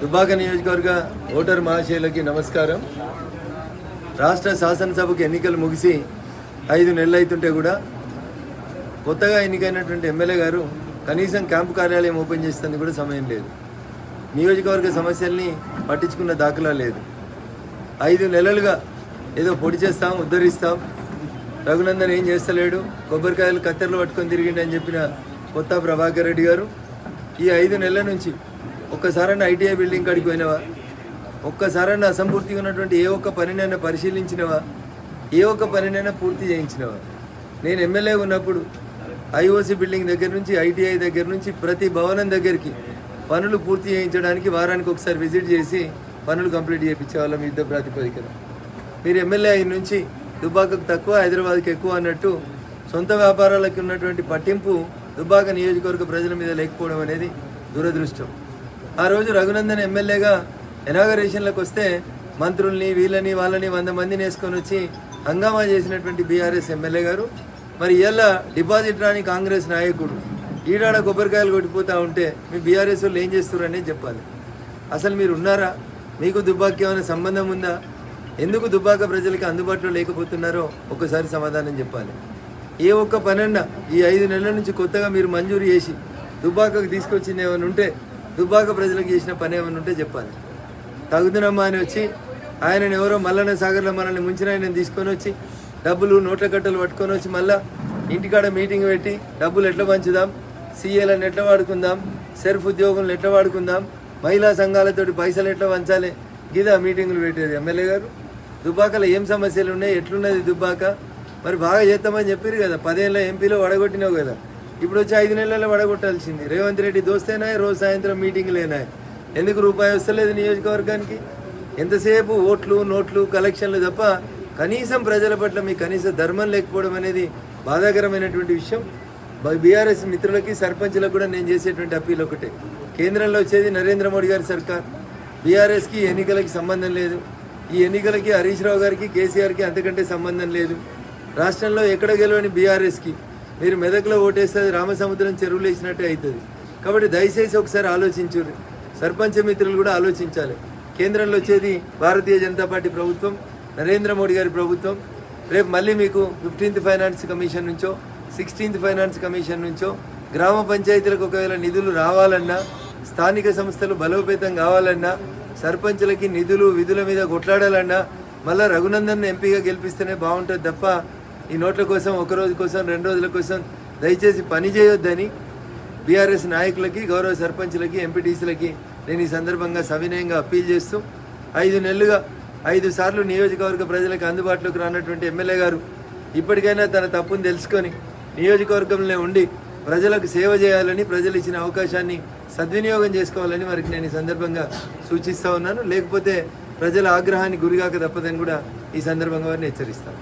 దుబ్బాక నియోజకవర్గ ఓటర్ మహాశయులకి నమస్కారం. రాష్ట్ర శాసనసభకు ఎన్నికలు ముగిసి ఐదు నెలలు అవుతుంటే కూడా కొత్తగా ఎన్నికైనటువంటి ఎమ్మెల్యే గారు కనీసం క్యాంపు కార్యాలయం ఓపెన్ చేస్తుంది కూడా సమయం లేదు. నియోజకవర్గ సమస్యల్ని పట్టించుకున్న దాఖలా లేదు. ఐదు నెలలుగా ఏదో పొడి చేస్తాం ఉద్ధరిస్తాం. రఘునందన్ ఏం చేస్తలేడు? కొబ్బరికాయలు కత్తెరలు పట్టుకొని తిరిగిండని చెప్పిన కొత్త ప్రభాకర్ రెడ్డి గారు ఈ ఐదు నెలల నుంచి ఒక్కసారైనా ఐటీఐ బిల్డింగ్ కాడికి పోయినవా? ఒక్కసారైనా అసంపూర్తిగా ఉన్నటువంటి ఏ ఒక్క పనినైనా పరిశీలించినవా? ఏ ఒక్క పనినైనా పూర్తి చేయించినవా? నేను ఎమ్మెల్యే ఉన్నప్పుడు ఐఓసి బిల్డింగ్ దగ్గర నుంచి ఐటీఐ దగ్గర నుంచి ప్రతి భవనం దగ్గరికి పనులు పూర్తి చేయించడానికి వారానికి ఒకసారి విజిట్ చేసి పనులు కంప్లీట్ చేయించేవాళ్ళం యుద్ధ ప్రాతిపదికన. మీరు ఎమ్మెల్యే అయిన నుంచి దుబ్బాకకు తక్కువ హైదరాబాద్కి ఎక్కువ అన్నట్టు సొంత వ్యాపారాలకు ఉన్నటువంటి పట్టింపు దుబాక నియోజకవర్గ ప్రజల మీద లేకపోవడం అనేది దురదృష్టం. ఆ రోజు రఘునందన్ ఎమ్మెల్యేగా ఎనాగరేషన్లకు వస్తే మంత్రుల్ని వీళ్ళని వాళ్ళని వంద మందిని వేసుకొని వచ్చి హంగామా చేసినటువంటి బీఆర్ఎస్ ఎమ్మెల్యే గారు. మరి ఇవాళ డిపాజిట్ రాని కాంగ్రెస్ నాయకుడు ఈడాడ కొబ్బరికాయలు కొట్టిపోతూ ఉంటే మీ బీఆర్ఎస్ వాళ్ళు ఏం చేస్తున్నారని చెప్పాలి. అసలు మీరు ఉన్నారా? మీకు దుబ్బాకి ఏమైనా సంబంధం ఉందా? ఎందుకు దుబ్బాక ప్రజలకి అందుబాటులో లేకపోతున్నారో ఒకసారి సమాధానం చెప్పాలి. ఏ ఒక్క పనన్నా ఈ ఐదు నెలల నుంచి కొత్తగా మీరు మంజూరు చేసి దుబ్బాకకు తీసుకొచ్చింది ఏమైనా ఉంటే దుబ్బాక ప్రజలకు చేసిన పని ఏమైనా ఉంటే చెప్పాలి. తగుదనమ్మా అని వచ్చి ఆయనని ఎవరో మల్లన్న సాగర్లో మనల్ని ముంచిన ఆయన తీసుకొని వచ్చి డబ్బులు నోట్ల కట్టలు పట్టుకొని వచ్చి మళ్ళా ఇంటికాడ మీటింగ్ పెట్టి డబ్బులు ఎట్లా పంచుదాం సీఏలను ఎట్లా వాడుకుందాం సెల్ఫ్ ఉద్యోగులను ఎట్లా వాడుకుందాం మహిళా సంఘాలతోటి పైసలు ఎట్లా పంచాలి గిదా మీటింగులు పెట్టేది ఎమ్మెల్యే గారు. దుబ్బాకలో ఏం సమస్యలు ఉన్నాయి ఎట్లున్నది దుబ్బాక మరి బాగా చేస్తామని చెప్పారు కదా పదేళ్ళ ఎంపీలో వడగొట్టినావు కదా. ఇప్పుడు వచ్చి ఐదు నెలల్లో వడగొట్టాల్సింది. రేవంత్ రెడ్డి దోస్తేనాయి రోజు సాయంత్రం మీటింగ్లేనా ఎందుకు రూపాయి వస్తలేదు నియోజకవర్గానికి? ఎంతసేపు ఓట్లు నోట్లు కలెక్షన్లు తప్ప కనీసం ప్రజల పట్ల మీ కనీస ధర్మం లేకపోవడం అనేది బాధాకరమైనటువంటి విషయం. బీఆర్ఎస్ మిత్రులకి సర్పంచ్లకు కూడా నేను చేసేటువంటి అప్పీల్ ఒకటే. కేంద్రంలో వచ్చేది నరేంద్ర మోడీ గారి సర్కార్. బీఆర్ఎస్కి ఎన్నికలకి సంబంధం లేదు. ఈ ఎన్నికలకి హరీష్ రావు గారికి కేసీఆర్కి అంతకంటే సంబంధం లేదు. రాష్ట్రంలో ఎక్కడ గెలవని బీఆర్ఎస్కి? మీరు మెదక్లో ఓటేస్తే అది రామసముద్రం చెరువులు వేసినట్టే అవుతుంది. కాబట్టి దయచేసి ఒకసారి ఆలోచించుర్రి. సర్పంచ మిత్రులు కూడా ఆలోచించాలి. కేంద్రంలో వచ్చేది భారతీయ జనతా పార్టీ ప్రభుత్వం నరేంద్ర మోడీ గారి ప్రభుత్వం. రేపు మళ్ళీ మీకు ఫిఫ్టీన్త్ ఫైనాన్స్ కమిషన్ నుంచో సిక్స్టీన్త్ ఫైనాన్స్ కమిషన్ నుంచో గ్రామ పంచాయతీలకు ఒకవేళ నిధులు రావాలన్నా స్థానిక సంస్థలు బలోపేతం కావాలన్నా సర్పంచులకి నిధులు విధుల మీద కొట్లాడాలన్నా మళ్ళీ రఘునందన్ ఎంపీగా గెలిపిస్తేనే బాగుంటుంది తప్ప ఈ నోట్ల కోసం ఒక రోజు కోసం రెండు రోజుల కోసం దయచేసి పని చేయొద్దని బీఆర్ఎస్ నాయకులకి గౌరవ సర్పంచులకి ఎంపీటీసీలకి నేను ఈ సందర్భంగా సవినయంగా అప్పీల్ చేస్తూ ఐదు నెలలుగా ఐదు సార్లు నియోజకవర్గ ప్రజలకు అందుబాటులోకి రానటువంటి ఎమ్మెల్యే గారు ఇప్పటికైనా తన తప్పును తెలుసుకొని నియోజకవర్గంలో ఉండి ప్రజలకు సేవ చేయాలని ప్రజలు ఇచ్చిన అవకాశాన్ని సద్వినియోగం చేసుకోవాలని వారికి నేను ఈ సందర్భంగా సూచిస్తూ ఉన్నాను. లేకపోతే ప్రజల ఆగ్రహానికి గురిగాక తప్పదని కూడా ఈ సందర్భంగా వారిని హెచ్చరిస్తాను.